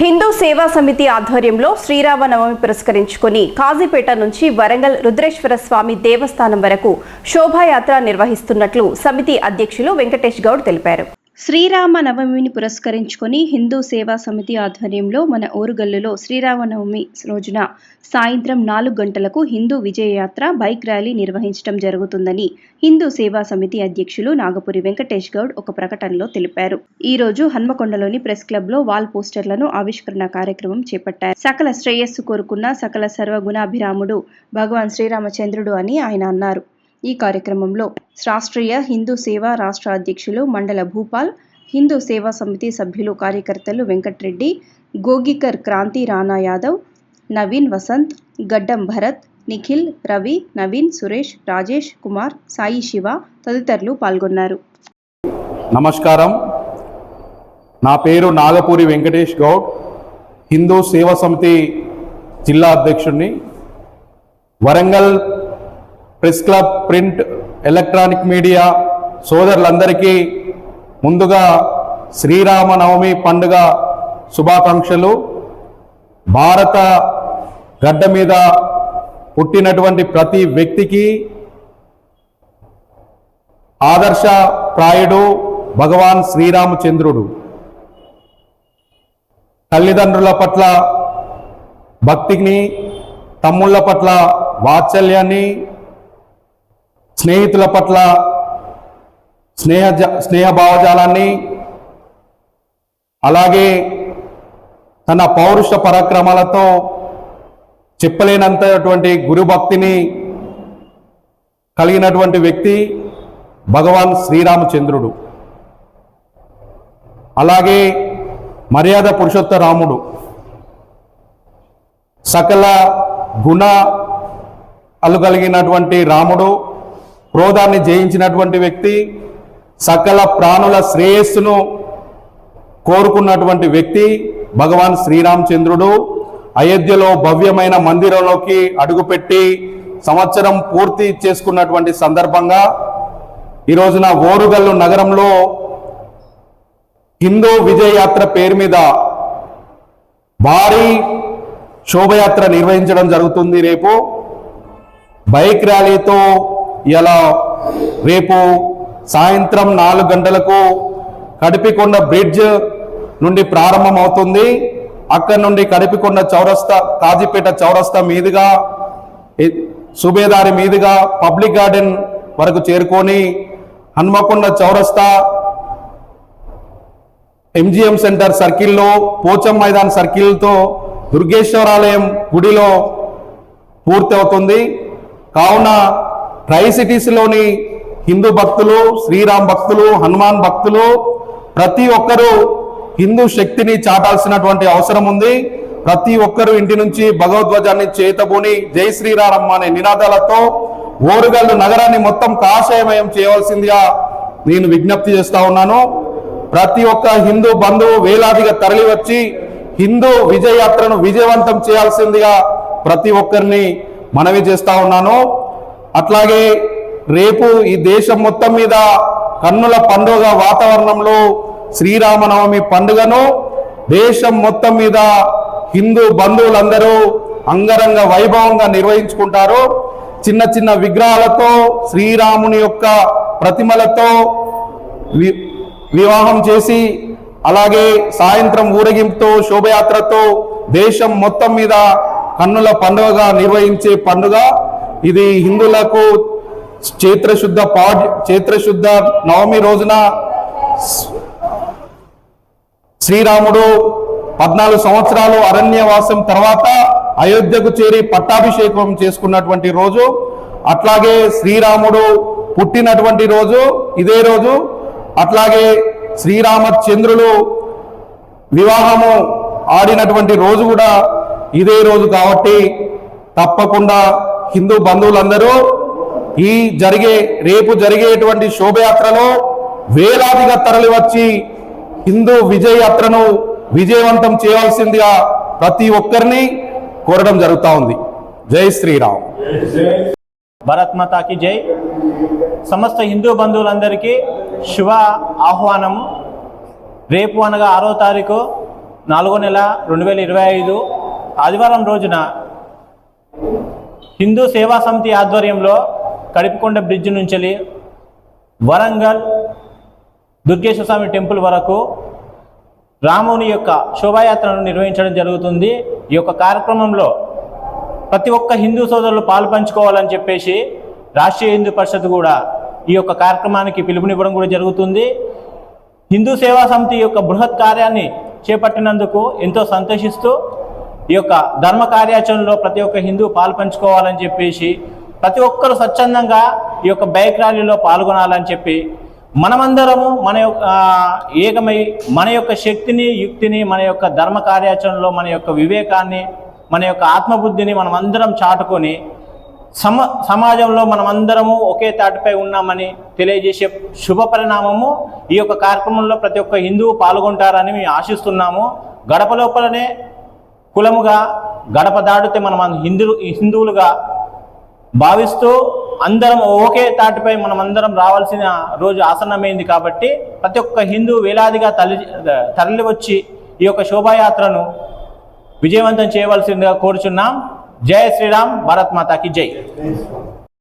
హిందూ సేవా సమితి ఆధ్వర్యంలో శ్రీరామనవమి పురస్కరించుకుని కాజీపేట నుంచి వరంగల్ రుద్రేశ్వర స్వామి దేవస్థానం వరకు శోభాయాత్ర నిర్వహిస్తున్నట్లు సమితి అధ్యక్షులు వెంకటేష్ గౌడ్ తెలిపారు. శ్రీరామ నవమిని పురస్కరించుకొని హిందూ సేవా సమితి ఆధ్వర్యంలో మన ఊరుగల్లులో శ్రీరామనవమి రోజున సాయంత్రం నాలుగు గంటలకు హిందూ విజయయాత్ర బైక్ ర్యాలీ నిర్వహించడం జరుగుతుందని హిందూ సేవా సమితి అధ్యక్షులు నాగపురి వెంకటేష్ గౌడ్ ఒక ప్రకటనలో తెలిపారు. ఈ రోజు హన్మకొండలోని ప్రెస్ క్లబ్లో వాల్ పోస్టర్లను ఆవిష్కరణ కార్యక్రమం చేపట్టారు. సకల శ్రేయస్సు కోరుకున్న సకల సర్వగుణాభిరాముడు భగవాన్ శ్రీరామచంద్రుడు అని ఆయన అన్నారు. ఈ కార్యక్రమంలో రాష్ట్రీయ హిందూ సేవా రాష్ట్ర అధ్యక్షులు మండల భూపాల్ హిందూ సేవా సమితి సభ్యులు కార్యకర్తలు వెంకట్రెడ్డి గోగికర్ క్రాంతి రాణా యాదవ్ నవీన్ వసంత్ గడ్డం భరత్ నిఖిల్ రవి నవీన్ సురేష్ రాజేష్ కుమార్ సాయి శివ తదితరులు పాల్గొన్నారు. నమస్కారం. నా పేరు నాగపూరి వెంకటేష్ గౌడ్. హిందూ సేవా సమితి జిల్లా అధ్యక్షుడిని. Warangal press club print electronic media సోదరులందరికీ ముందుగా శ్రీరామనవమి పండుగ శుభాకాంక్షలు. భారత గడ్డ మీద పుట్టినటువంటి ప్రతి వ్యక్తికి ఆదర్శ ప్రాయుడు భగవాన్ శ్రీరామచంద్రుడు. తల్లిదండ్రుల పట్ల భక్తిని తమ్ముళ్ళ పట్ల వాత్సల్యాన్ని స్నేహితుల పట్ల స్నేహ స్నేహ భావజాలాన్ని అలాగే తన పౌరుష పరాక్రమాలతో చెప్పలేనంతటువంటి గురుభక్తిని కలిగినటువంటి వ్యక్తి భగవాన్ శ్రీరామచంద్రుడు. అలాగే మర్యాద పురుషోత్త రాముడు. సకల గుణ అలు కలిగినటువంటి రాముడు. క్రోధాన్ని జయించినటువంటి వ్యక్తి సకల ప్రాణుల శ్రేయస్సును కోరుకున్నటువంటి వ్యక్తి భగవాన్ శ్రీరామచంద్రుడు అయోధ్యలో భవ్యమైన మందిరంలోకి అడుగుపెట్టి సంవత్సరం పూర్తి చేసుకున్నటువంటి సందర్భంగా ఈ రోజున ఓరుగల్లు నగరంలో హిందూ విజయయాత్ర పేరు మీద భారీ శోభయాత్ర నిర్వహించడం జరుగుతుంది రేపు. బైక్ ర్యాలీతో ఇలా రేపు సాయంత్రం నాలుగు గంటలకు కడిపికొండ బ్రిడ్జ్ నుండి ప్రారంభం అవుతుంది అక్కడి నుండి కడిపికొండ చౌరస్తా కాజీపేట చౌరస్తా మీదుగా సుబేదారి మీదుగా పబ్లిక్ గార్డెన్ వరకు చేరుకొని హన్మకొండ చౌరస్తా ఎంజిఎం సెంటర్ సర్కిల్లో పోచం మైదాన్ సర్కిల్తో దుర్గేశ్వరాలయం గుడిలో పూర్తి అవుతుంది కావున ట్రై సిటీస్లోని హిందూ భక్తులు శ్రీరామ్ భక్తులు హనుమాన్ భక్తులు ప్రతి ఒక్కరూ హిందూ శక్తిని చాటాల్సినటువంటి అవసరం ఉంది. ప్రతి ఒక్కరూ ఇంటి నుంచి భగవద్ధ్వజాన్ని చేతబూని జై శ్రీరామ్ అనే నినాదాలతో ఓరుగల్లు నగరాన్ని మొత్తం కాషాయమయం చేయవలసిందిగా నేను విజ్ఞప్తి చేస్తా ఉన్నాను. ప్రతి ఒక్క హిందూ బంధువు వేలాదిగా తరలివచ్చి హిందూ విజయయాత్రను విజయవంతం చేయాల్సిందిగా ప్రతి ఒక్కరిని మనవి చేస్తా ఉన్నాను. అట్లాగే రేపు ఈ దేశం మొత్తం మీద కన్నుల పండుగ వాతావరణంలో శ్రీరామనవమి పండుగను దేశం మొత్తం మీద హిందూ బంధువులందరూ అంగరంగ వైభవంగా నిర్వహించుకుంటారు. చిన్న చిన్న విగ్రహాలతో శ్రీరాముని యొక్క ప్రతిమలతో వి- వివాహం చేసి అలాగే సాయంత్రం ఊరేగింపుతో శోభయాత్రతో దేశం మొత్తం మీద కన్నుల పండుగగా నిర్వహించే పండుగ. ఇది హిందువులకు చైత్రశుద్ధ పాడ్ చైత్రశుద్ధ నవమి రోజున శ్రీరాముడు పద్నాలుగు సంవత్సరాలు అరణ్యవాసం తర్వాత అయోధ్యకు చేరి పట్టాభిషేకం చేసుకున్నటువంటి రోజు అట్లాగే శ్రీరాముడు పుట్టినటువంటి రోజు ఇదే రోజు అట్లాగే శ్రీరామచంద్రులు వివాహము ఆడినటువంటి రోజు కూడా ఇదే రోజు కాబట్టి తప్పకుండా హిందూ బంధువులందరూ ఈ జరిగే రేపు జరిగేటువంటి శోభయాత్రలో వేలాదిగా తరలి వచ్చి హిందూ విజయయాత్రను విజయవంతం చేయవలసిందిగా ప్రతి ఒక్కరిని కోరడం జరుగుతూ ఉంది. జై శ్రీరామ్. భరత్ మాతాకి జై. సమస్త హిందూ బంధువులందరికీ శుభ ఆహ్వానము రేపు అనగా ఆరో తారీఖు నాలుగో నెల రెండు వేల ఇరవై ఐదు ఆదివారం రోజున హిందూ సేవా సమితి ఆధ్వర్యంలో కడిపికొండ బ్రిడ్జ్ నుంచి వరంగల్ దుర్గేశ్వర స్వామి టెంపుల్ వరకు రాముని యొక్క శోభాయాత్రను నిర్వహించడం జరుగుతుంది. ఈ యొక్క కార్యక్రమంలో ప్రతి ఒక్క హిందూ సోదరులు పాల్పంచుకోవాలని చెప్పేసి రాష్ట్రీయ హిందూ పరిషత్ కూడా ఈ యొక్క కార్యక్రమానికి పిలుపునివ్వడం కూడా జరుగుతుంది. హిందూ సేవా సమితి యొక్క బృహత్ కార్యాన్ని చేపట్టినందుకు ఎంతో సంతోషిస్తూ ఈ యొక్క ధర్మ కార్యాచరణలో ప్రతి ఒక్క హిందూ పాల్పంచుకోవాలని చెప్పేసి ప్రతి ఒక్కరు స్వచ్ఛందంగా ఈ యొక్క బైక్ ర్యాలీలో పాల్గొనాలని చెప్పి మనమందరము మన యొక్క ఏకమై మన యొక్క శక్తిని యుక్తిని మన యొక్క ధర్మ కార్యాచరణలో మన యొక్క వివేకాన్ని మన యొక్క ఆత్మబుద్ధిని మనం అందరం చాటుకొని సమ సమాజంలో మనమందరము ఒకే తాటిపై ఉన్నామని తెలియజేసే శుభ పరిణామము ఈ యొక్క కార్యక్రమంలో ప్రతి ఒక్క హిందువు పాల్గొంటారని మేము ఆశిస్తున్నాము. గడప లోపలనే కులముగా గడప దాటితే మనం హిందూ హిందువులుగా భావిస్తూ అందరం ఒకే తాటిపై మనం అందరం రావాల్సిన రోజు ఆసన్నమైంది కాబట్టి ప్రతి ఒక్క హిందూ వేలాదిగా తల్లి తరలి వచ్చి ఈ యొక్క శోభాయాత్రను విజయవంతం చేయవలసిందిగా కోరుచున్నాం. జయ శ్రీరామ్ భారత్ మాతాకి జై.